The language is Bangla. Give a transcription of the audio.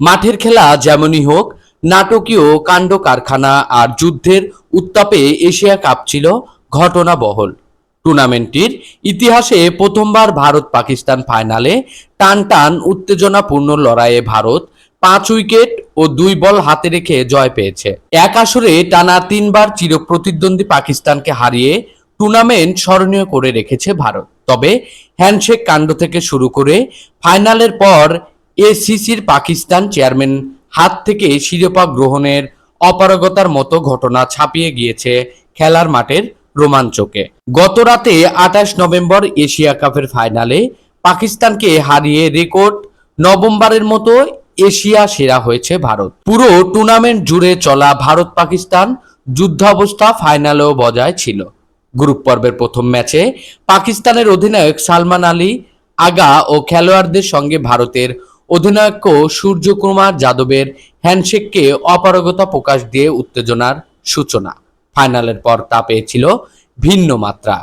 মাঠের খেলা যেমনই হোক, নাটকীয় কাণ্ড কারখানা আর যুদ্ধের উত্তাপে এশিয়া কাপ ছিল ঘটনাবহল। টুর্নামেন্টটির ইতিহাসে প্রথমবার ভারত পাকিস্তান ফাইনালে টান টান উত্তেজনাপূর্ণ লড়াইয়ে ভারত পাঁচ উইকেট ও দুই বল হাতে রেখে জয় পেয়েছে। এক আসরে টানা তিনবার চিরপ্রতিদ্বন্দ্বী পাকিস্তানকে হারিয়ে টুর্নামেন্ট স্মরণীয় করে রেখেছে ভারত। তবে হ্যান্ডশেক কাণ্ড থেকে শুরু করে ফাইনালের পর এসিসির পাকিস্তান চেয়ারম্যান হাত থেকে শিরোপা গ্রহণের অপারগতার মতো ঘটনা ছাপিয়ে গিয়েছে খেলার মাঠের রোমাঞ্চকে। গত রাতে আঠাশ নভেম্বর এশিয়া কাপের ফাইনালে পাকিস্তানকে হারিয়ে রেকর্ড নভেম্বরের মতো এশিয়া সেরা হয়েছে ভারত। পুরো টুর্নামেন্ট জুড়ে চলা ভারত পাকিস্তান যুদ্ধাবস্থা ফাইনালেও বজায় ছিল। গ্রুপ পর্বের প্রথম ম্যাচে পাকিস্তানের অধিনায়ক সালমান আলী আগা ও খেলোয়াড়দের সঙ্গে ভারতের অধিনায়ক সূর্যকুমার যাদবের হ্যান্ডশেককে অপারগতা প্রকাশ দিয়ে উত্তেজনার সূচনা। ফাইনালের পর তা পেয়েছিল ভিন্ন মাত্রা।